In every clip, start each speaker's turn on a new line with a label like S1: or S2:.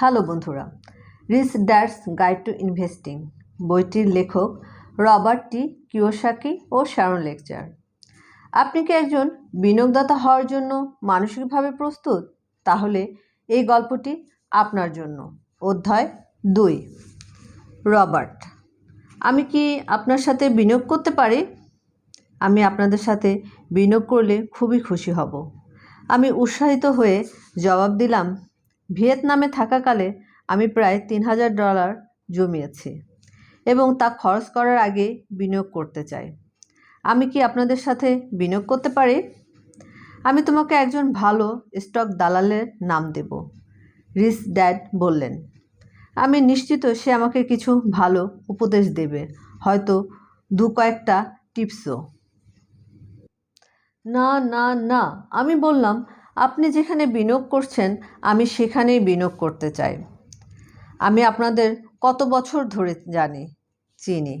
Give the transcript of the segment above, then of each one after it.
S1: Hello বন্ধুরা rich dad's guide to investing, বইটির লেখক রবার্ট টি কিওসাকি ও শ্যারন লেকচার। আপনি কি একজন বিনিয়োগদাতা হওয়ার জন্য মানসিকভাবে প্রস্তুত? তাহলে এই গল্পটি আপনার জন্য। অধ্যায় দুই, রবার্ট, আমি কি আপনার সাথে বিনিয়োগ করতে পারি? আমি আপনাদের সাথে বিনিয়োগ করলে খুবই খুশি হব। আমি উৎসাহিত হয়ে জবাব দিলাম ভিয়েতনামে থাকাকালে আমি প্রায় তিন হাজার ডলার জমিয়েছি এবং তা খরচ করার আগে বিনিয়োগ করতে চাই। আমি কি আপনাদের সাথে বিনিয়োগ করতে পারি? আমি তোমাকে একজন ভালো স্টক দালালের নাম দেব, রিস ড্যাড বললেন। আমি নিশ্চিত সে আমাকে কিছু ভালো উপদেশ দেবে, হয়তো দু কয়েকটা টিপসও। না না না, আমি বললাম আপনি যেখানে বিনিয়োগ করছেন, আমি সেখানেই বিনিয়োগ করতে চাই। আমি আপনাদের কত বছর ধরে জানি, চিনি।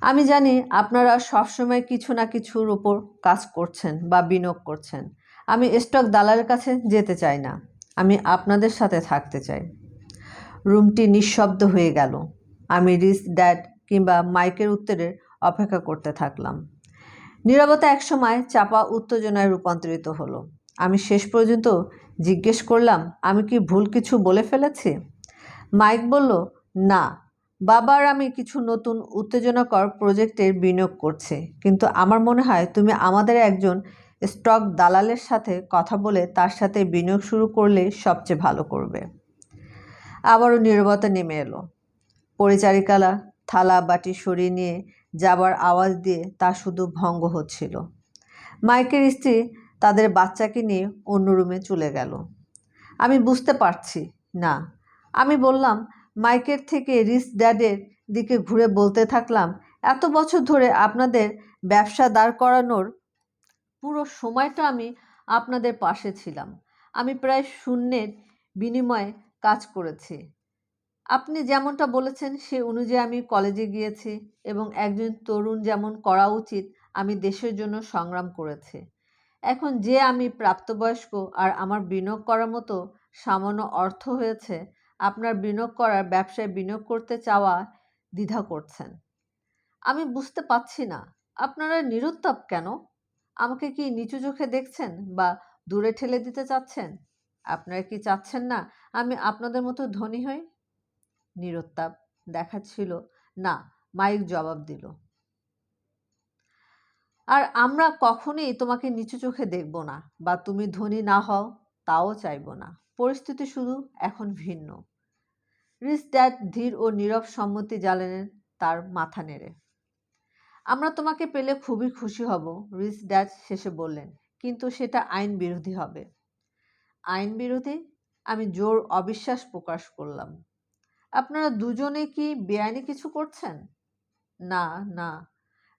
S1: আমি জানি আপনারা সবসময় কিছু না কিছুর উপর কাজ করছেন বা বিনিয়োগ করছেন। আমি স্টক দালালের কাছে যেতে চাই না, আমি আপনাদের সাথে থাকতে চাই। রুমটি নিঃশব্দ হয়ে গেল। আমি রিস ড্যাড কিংবা মাইকের উত্তরের অপেক্ষা করতে থাকলাম। নীরবতা একসময় চাপা উত্তেজনায় রূপান্তরিত হলো। আমি শেষ পর্যন্ত জিজ্ঞেস করলাম, আমি কি ভুল কিছু বলে ফেলেছি? মাইক বলল, না, বাবার আমি কিছু নতুন উত্তেজনাকর প্রজেক্টের বিনিয়োগ করছে, কিন্তু আমার মনে হয় তুমি আমাদের একজন স্টক দালালের সাথে কথা বলে তার সাথে বিনিয়োগ শুরু করলে সবচেয়ে ভালো করবে। আবারও নীরবতা নেমে এলো। পরিচারিকালা, থালা, বাটি সরিয়ে নিয়ে যাবার আওয়াজ দিয়ে তা শুধু ভঙ্গ হচ্ছিল। মাইকের স্ত্রী তাদের বাচ্চাকে নিয়ে অন্য রুমে চলে গেল। আমি বুঝতে পারছি, না। আমি বললাম, মাইকের থেকে রিস ড্যাডের দিকে ঘুরে বলতে থাকলাম, এত বছর ধরে আপনাদের ব্যবসা দাঁড় করানোর পুরো সময়টা আমি আপনাদের পাশে ছিলাম। আমি প্রায় শূন্যের বিনিময়ে কাজ করেছি। আপনি যেমনটা বলেছেন, সে অনুযায়ী আমি কলেজে গিয়েছি এবং একজন তরুণ যেমন করা উচিত, আমি দেশের জন্য সংগ্রাম করেছি। এখন যে আমি প্রাপ্তবয়স্ক আর আমার বিনিয়োগ করার মতো সামান্য অর্থ হয়েছে, আপনার বিনিয়োগ করার ব্যবসায় বিনিয়োগ করতে চাওয়া দ্বিধা করছেন। আমি বুঝতে পারছি না, আপনারা নিরুত্তাপ কেন? আমাকে কি নিচু চোখে দেখছেন বা দূরে ঠেলে দিতে চাচ্ছেন? আপনারা কি চাচ্ছেন না আমি আপনাদের মতো ধনী হই? নিরুত্তাপ দেখাচ্ছিল, না, মাইক জবাব দিল। আর আমরা কখনোই তোমাকে নিচু চোখে দেখব না বা তুমি ধনী না হও, তাও চাইব না। পরিস্থিতি শুধু এখন ভিন্ন। রিস ড্যাড ধীর ও নীরব সম্মতি জ্বালেন তার মাথা নেড়ে। আমরা তোমাকে পেলে খুবই খুশি হব, রিস ড্যাড শেষে বললেন, কিন্তু সেটা আইন বিরোধী হবে। আইন বিরোধী? আমি জোর অবিশ্বাস প্রকাশ করলাম। আপনারা দুজনে কি বেআইনি কিছু করছেন? না না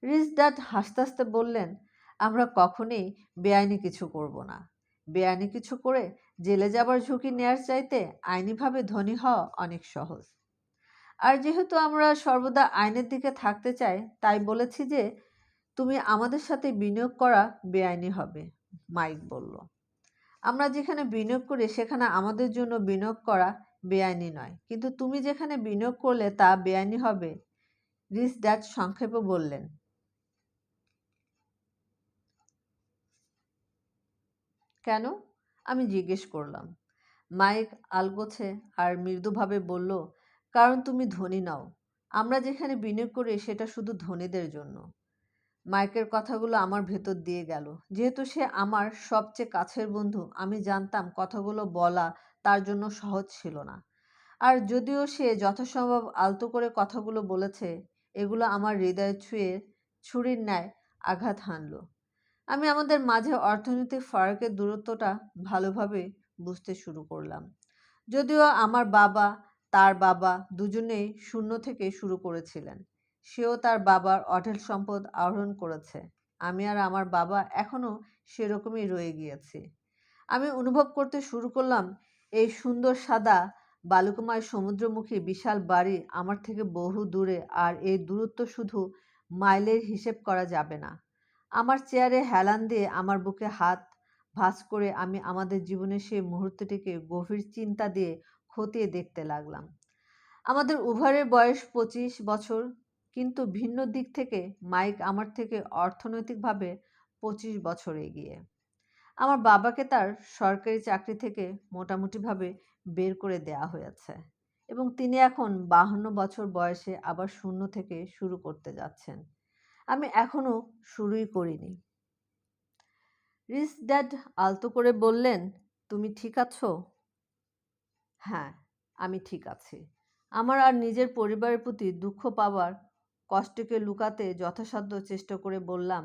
S1: ড্যাড হাসতে হাসতে বললেন, আমরা কখনোই বেআইনি কিছু করব না। বেআইনি কিছু করে জেলে যাবার ঝুঁকি নেয়ার চাইতে আইনিভাবে ধনী হওয়া অনেক সহজ। আর যেহেতু আমরা সর্বদা আইনের দিকে থাকতে চাই, তাই বলেছি যে তুমি আমাদের সাথে বিনিয়োগ করা বেআইনি হবে মাইক বলল। আমরা যেখানে বিনিয়োগ করি, সেখানে আমাদের জন্য বিনিয়োগ করা বেআইনি নয়। কিন্তু তুমি যেখানে বিনিয়োগ করলে তা বেআইনি হবে রিস ড্যাড সংক্ষেপে বললেন। কেন? আমি জিজ্ঞেস করলাম। মাইক আলগোছে আর মৃদুভাবে বলল, কারণ তুমি ধনী নাও। আমরা যেখানে বিনিয়োগ করি সেটা শুধু ধনীদের জন্য। মাইকের কথাগুলো আমার ভেতর দিয়ে গেল। যেহেতু সে আমার সবচেয়ে কাছের বন্ধু, আমি জানতাম কথাগুলো বলা তার জন্য সহজ ছিল না। আর যদিও সে যথাসম্ভব আলতো করে কথাগুলো বলেছে, এগুলো আমার হৃদয় ছুঁয়ে ছুরির ন্যায় আঘাত হানলো। আমি আমাদের মাঝে অর্থনৈতিক ফারাকের দূরত্বটা ভালোভাবে বুঝতে শুরু করলাম। যদিও আমার বাবা, তার বাবা দুজনেই শূন্য থেকে শুরু করেছিলেন। সেও তার বাবার অঢেল সম্পদ আহরণ করেছে। আমি আর আমার বাবা এখনও সেরকমই রয়ে গিয়েছি। আমি অনুভব করতে শুরু করলাম, এই সুন্দর সাদা বালুকময় সমুদ্রমুখী বিশাল বাড়ি আমার থেকে বহু দূরে আর এই দূরত্ব শুধু মাইলের হিসেব করা যাবে না। আমার চেয়ারে হেলান দিয়ে আমার বুকে হাত ভাঁজ করে আমি আমাদের জীবনের সেই মুহূর্তটিকে গভীর চিন্তা দিয়ে খতিয়ে দেখতে লাগলাম। আমাদের উভয়ের বয়স পঁচিশ বছর, কিন্তু ভিন্ন দিক থেকে মাইক আমার থেকে অর্থনৈতিকভাবে পঁচিশ বছর এগিয়ে। আমার বাবাকে তার সরকারি চাকরি থেকে মোটামুটিভাবে বের করে দেয়া হয়েছে এবং তিনি এখন বাহান্ন বছর বয়সে আবার শূন্য থেকে শুরু করতে যাচ্ছেন। আমি এখনও শুরুই করিনি। রিস ড্যাড আলতো করে বললেন, তুমি ঠিক আছো? হ্যাঁ আমি ঠিক আছি। আমার আর নিজের পরিবারের প্রতি দুঃখ পাওয়ার কষ্টকে লুকাতে যথাসাধ্য চেষ্টা করে বললাম,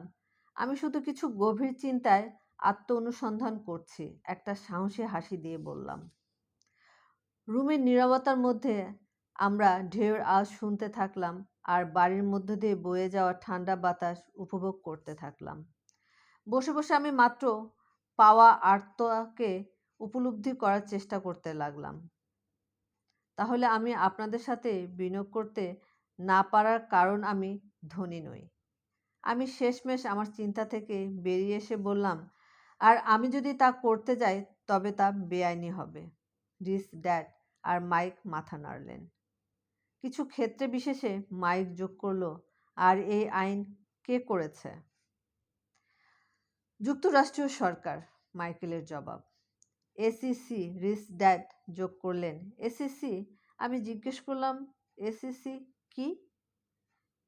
S1: আমি শুধু কিছু গভীর চিন্তায় আত্ম অনুসন্ধান করছি। একটা সাহসী হাসি দিয়ে বললাম। রুমের নীরবতার মধ্যে আমরা ঢেউর আওয়াজ শুনতে থাকলাম। আর বাড়ির মধ্য দিয়ে বয়ে যাওয়া ঠান্ডা বাতাস উপভোগ করতে থাকলাম। বসে বসে আমি মাত্র পাওয়া আর্তকে উপলব্ধি করার চেষ্টা করতে লাগলাম। তাহলে আমি আপনাদের সাথে বিনিয়োগ করতে না পারার কারণ আমি ধনী নই। আমি শেষমেশ আমার চিন্তা থেকে বেরিয়ে এসে বললাম, আর আমি যদি তা করতে যাই, তবে তা বেআইনি হবে। রিস ড্যাড আর মাইক মাথা নাড়লেন। কিছু ক্ষেত্রে বিশেষে মাইক যোগ করল, আর এই আইন কে করেছে? যুক্তরাষ্ট্রীয় সরকার, মাইকেলের জবাব। এসিসি রিস ড্যাড যোগ করলেন। এসিসি আমি জিজ্ঞেস করলাম এসিসি কি?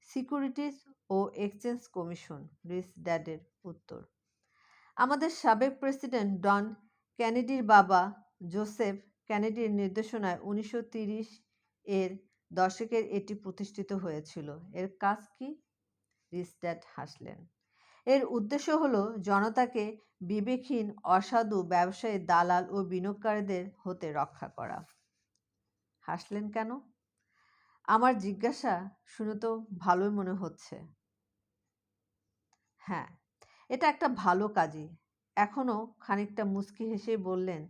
S1: সিকিউরিটিজ ও এক্সচেঞ্জ কমিশন, রিস ড্যাডের উত্তর। আমাদের সাবেক প্রেসিডেন্ট ডন ক্যানেডির বাবা জোসেফ ক্যানেডির নির্দেশনায় উনিশশো এর দশকের এটি প্রতিষ্ঠিত হয়েছিল। এর কাজ কি? রিস্ট্যাট হাসলেন। এর উদ্দেশ্য হলো জনতাকে বিবেকহীন, অসাধু ব্যবসায়ী দালাল ও বিনিয়োগকারীদের হতে রক্ষা করা। হাসলেন কেন? আমার জিজ্ঞাসা শুনে তো ভালোই মনে হচ্ছে। হ্যাঁ এটা একটা ভালো কাজই। এখনও খানিকটা মুচকি হেসে বললেন,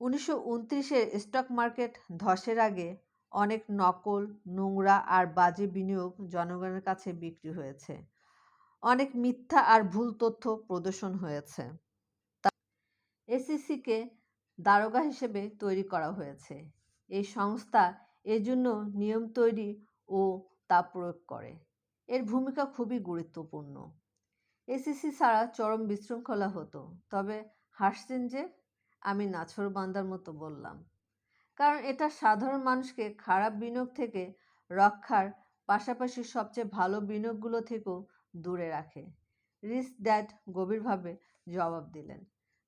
S1: উনিশশো উনত্রিশের স্টক মার্কেট ধসের আগে অনেক নকল, নোংরা আর বাজে বিনিয়োগ জনগণের কাছে বিক্রি হয়েছে। অনেক মিথ্যা আর ভুল তথ্য প্রদর্শন হয়েছে। এসিসিকে দারোগা হিসেবে তৈরি করা হয়েছে। এই সংস্থা এজন্য নিয়ম তৈরি ও তা প্রয়োগ করে। এর ভূমিকা খুবই গুরুত্বপূর্ণ। এসিসি ছাড়া চরম বিশৃঙ্খলা হতো। তবে হাসছেন যে, আমি নাছরবান্দার মতো বললাম। কারণ এটা সাধারণ মানুষকে খারাপ বিনিয়োগ থেকে রক্ষার পাশাপাশি সবচেয়ে ভালো বিনিয়োগগুলো থেকেও দূরে রাখে। রিস ড্যাড গভীরভাবে জবাব দিলেন।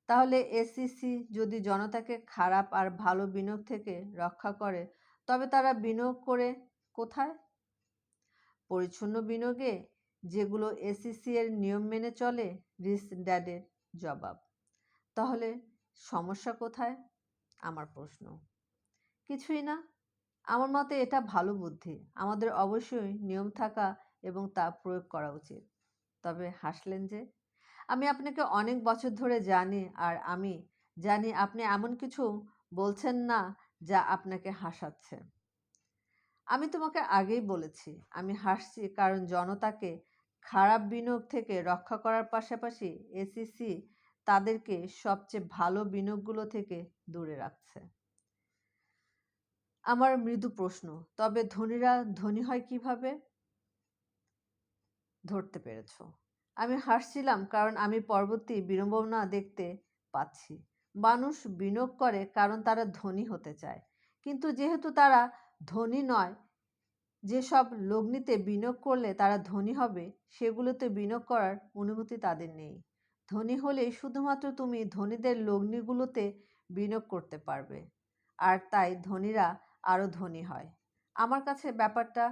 S1: তাহলে এসিসি যদি জনতাকে খারাপ আর ভালো বিনিয়োগ থেকে রক্ষা করে, তবে তারা বিনিয়োগ করে কোথায়? পরিচ্ছন্ন বিনিয়োগে যেগুলো এসিসি এর নিয়ম মেনে চলে, রিস ড্যাডের জবাব। তাহলে সমস্যা কোথায়? আমার প্রশ্ন। কিছুই না। আমার মতে এটা ভালো বুদ্ধি। আমাদের অবশ্যই নিয়ম থাকা এবং তা প্রয়োগ করা উচিত। তবে হাসলেন যে, আমি আপনাকে অনেক বছর ধরে জানি আর আমি জানি আপনি এমন কিছু বলছেন না যা আপনাকে হাসাচ্ছে। আমি তোমাকে আগেই বলেছি, আমি হাসছি কারণ জনতাকে খারাপ বিনিয়োগ থেকে রক্ষা করার পাশাপাশি এসিসি তাদেরকে সবচেয়ে ভালো বিনিয়োগগুলো থেকে দূরে রাখছে। আমার মৃদু প্রশ্ন, তবে ধনীরা, ধনী হয় কীভাবে? ধরতে পেরেছ। আমি হাসছিলাম কারণ আমি পরবর্তী বিড়ম্বনা দেখতে পাচ্ছি। মানুষ বিনিয়োগ করে কারণ তারা ধনী হতে চায়। কিন্তু যেহেতু তারা ধনী নয়, যেসব লগ্নিতে বিনিয়োগ করলে তারা ধনী হবে, সেগুলোতে বিনিয়োগ করার অনুভূতি তাদের নেই। ধনী হলে শুধুমাত্র তুমি ধনীদের লগ্নিগুলোতে বিনিয়োগ করতে পারবে। আর তাই ধনীরা আরও ধনী হয়। আমার কাছে ব্যাপারটা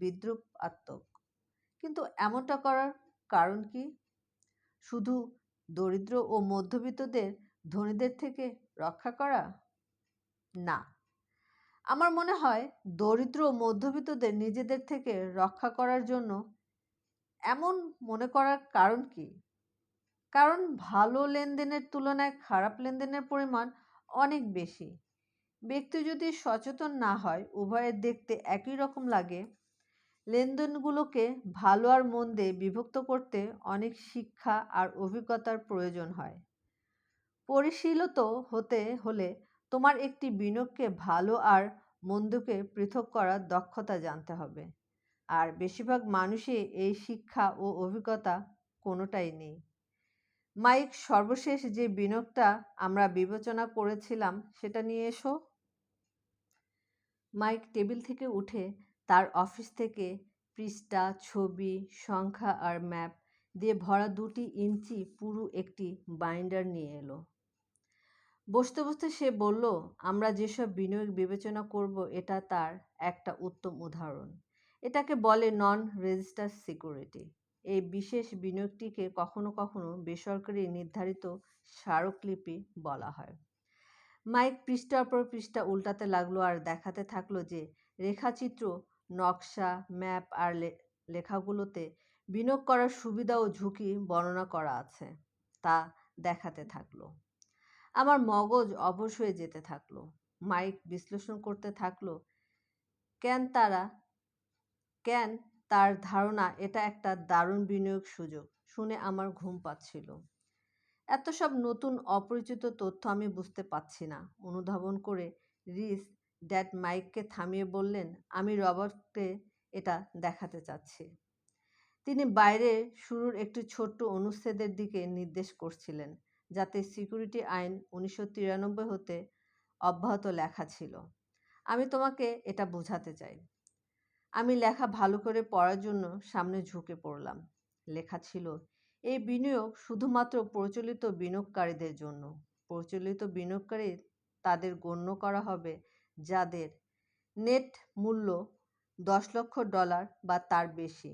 S1: বিদ্রুপাত্মক কিন্তু এমনটা করার কারণ কি? শুধু দরিদ্র ও মধ্যবিত্তদের ধনীদের থেকে রক্ষা করা? না। আমার মনে হয় দরিদ্র ও মধ্যবিত্তদের নিজেদের থেকে রক্ষা করার জন্য এমন মনে করার কারণ কি? কারণ ভালো লেনদেনের তুলনায় খারাপ লেনদেনের পরিমাণ অনেক বেশি। ব্যক্তি যদি সচেতন না হয় উভয়ের দেখতে একই রকম লাগে। লেনদেনগুলোকে ভালো আর মন্দে বিভক্ত করতে অনেক শিক্ষা আর অভিজ্ঞতার প্রয়োজন হয়। পরিশীলত হতে হলে তোমার একটি বিনিয়োগকে ভালো আর মন্দকে পৃথক করার দক্ষতা জানতে হবে। আর বেশিরভাগ মানুষই এই শিক্ষা ও অভিজ্ঞতা কোনোটাই নেই। মাইক, সর্বশেষ যে বিনিয়োগটা আমরা বিবেচনা করেছিলাম, সেটা নিয়ে এসো। মাইক টেবিল থেকে উঠে তার অফিস থেকে পৃষ্ঠা, ছবি, সংখ্যা আর ম্যাপ দিয়ে ভরা দুটি ইঞ্চি পুরু একটি বাইন্ডার নিয়ে এলো। বসতে বসতে সে বলল, আমরা যেসব বিনিয়োগ বিবেচনা করব, এটা তার একটা উত্তম উদাহরণ। এটাকে বলে নন রেজিস্টার সিকিউরিটি এই বিশেষ বিনিয়োগটিকে কখনো কখনো বেসরকারি নির্ধারিত স্মারকলিপি বলা হয়। মাইক পৃষ্ঠার পর পৃষ্ঠা উল্টাতে লাগল আর দেখাতে থাকল যে রেখাচিত্র, নকশা, ম্যাপ আর লেখাগুলোতে বিনিয়োগ করার সুবিধা ও ঝুঁকি বর্ণনা করা আছে, তা দেখাতে থাকল। আমার মগজ অবশ হয়ে যেতে থাকল। মাইক বিশ্লেষণ করতে থাকল, কেন তারা, কেন তার ধারণা এটা একটা দারুণ বিনিয়োগ সুযোগ? শুনে আমার ঘুম পাচ্ছিল। এত সব নতুন অপরিচিত তথ্য আমি বুঝতে পারছি না। অনুধাবন করে রিস ড্যাড মাইককে থামিয়ে বললেন, আমি রবার্টকে এটা দেখাতে চাচ্ছি। তিনি বাইরে শুরুর একটি ছোট্ট অনুচ্ছেদের দিকে নির্দেশ করছিলেন, যাতে সিকিউরিটি আইন উনিশশো তিরানব্বই হতে অব্যাহত লেখা ছিল। আমি তোমাকে এটা বোঝাতে চাই। আমি লেখা ভালো করে পড়ার জন্য সামনে ঝুঁকে পড়লাম। লেখা ছিল এই বিনিয়োগ শুধুমাত্র প্রচলিত বিনিয়োগকারীদের জন্য। প্রচলিত বিনিয়োগকারী তাদের গণ্য করা হবে যাদের নেট মূল্য দশ লক্ষ ডলার বা তার বেশি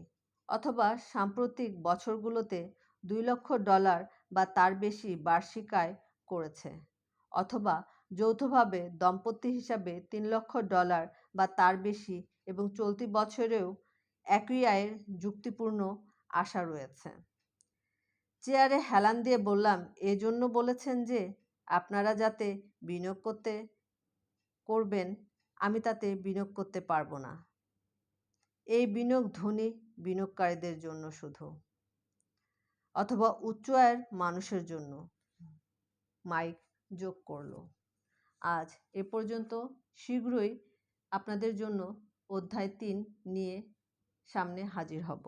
S1: অথবা সাম্প্রতিক বছরগুলোতে দুই লক্ষ ডলার বা তার বেশি বার্ষিক আয় করেছে অথবা যৌথভাবে দম্পতি হিসাবে তিন লক্ষ ডলার বা তার বেশি এবং চলতি বছরেও একই আয়ের যুক্তিপূর্ণ আশা রয়েছে। চেয়ারে হেলান দিয়ে বললাম, এজন্য বলেছেন যে আপনারা যাতে বিনিয়োগ করতে, করবেন, আমি তাতে বিনিয়োগ করতে পারব না। এই বিনিয়োগ ধনী বিনিয়োগকারীদের জন্য শুধু, অথবা উচ্চ আয়ের মানুষের জন্য। মাইক যোগ করল। আজ এ পর্যন্ত শীঘ্রই আপনাদের জন্য অধ্যায় তিন নিয়ে সামনে হাজির হব।